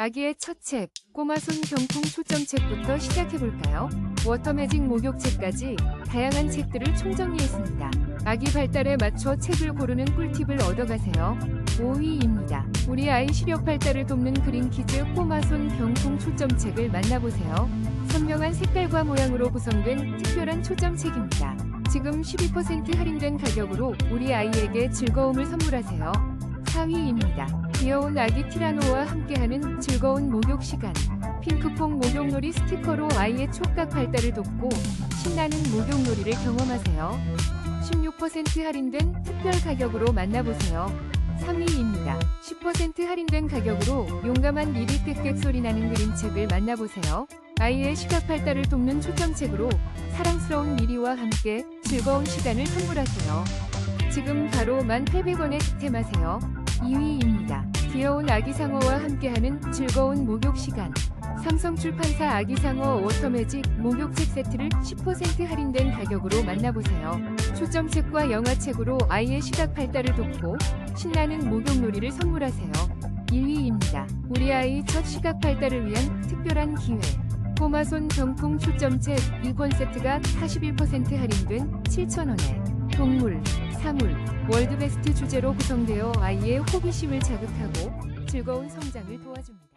아기의 첫 책, 꼬마손 병풍 초점책부터 시작해볼까요? 워터매직 목욕책까지 다양한 책들을 총정리했습니다. 아기 발달에 맞춰 책을 고르는 꿀팁을 얻어가세요. 5위입니다. 우리 아이 시력 발달을 돕는 그린 키즈 꼬마손 병풍 초점책을 만나보세요. 선명한 색깔과 모양으로 구성된 특별한 초점책입니다. 지금 12% 할인된 가격으로 우리 아이에게 즐거움을 선물하세요. 4위입니다. 귀여운 아기 티라노와 함께하는 즐거운 목욕 시간. 핑크퐁 목욕놀이 스티커로 아이의 촉각 발달을 돕고 신나는 목욕놀이를 경험하세요. 16% 할인된 특별 가격으로 만나보세요. 3위입니다. 10% 할인된 가격으로 용감한 미리 꽥꽥 소리 나는 그림책을 만나보세요. 아이의 시각 발달을 돕는 초점책으로 사랑스러운 미리와 함께 즐거운 시간을 선물하세요. 지금 바로 1,800원에 득템하세요. 2위입니다. 귀여운 아기상어와 함께하는 즐거운 목욕 시간. 삼성출판사 아기상어 워터매직 목욕책 세트를 10% 할인된 가격으로 만나보세요. 초점책과 영화책으로 아이의 시각 발달을 돕고 신나는 목욕놀이를 선물하세요. 1위입니다. 우리 아이 첫 시각 발달을 위한 특별한 기회. 꼬마손 병풍 초점책 2권 세트가 41% 할인된 7,000원에 동물, 사물, 월드베스트 주제로 구성되어 아이의 호기심을 자극하고 즐거운 성장을 도와줍니다.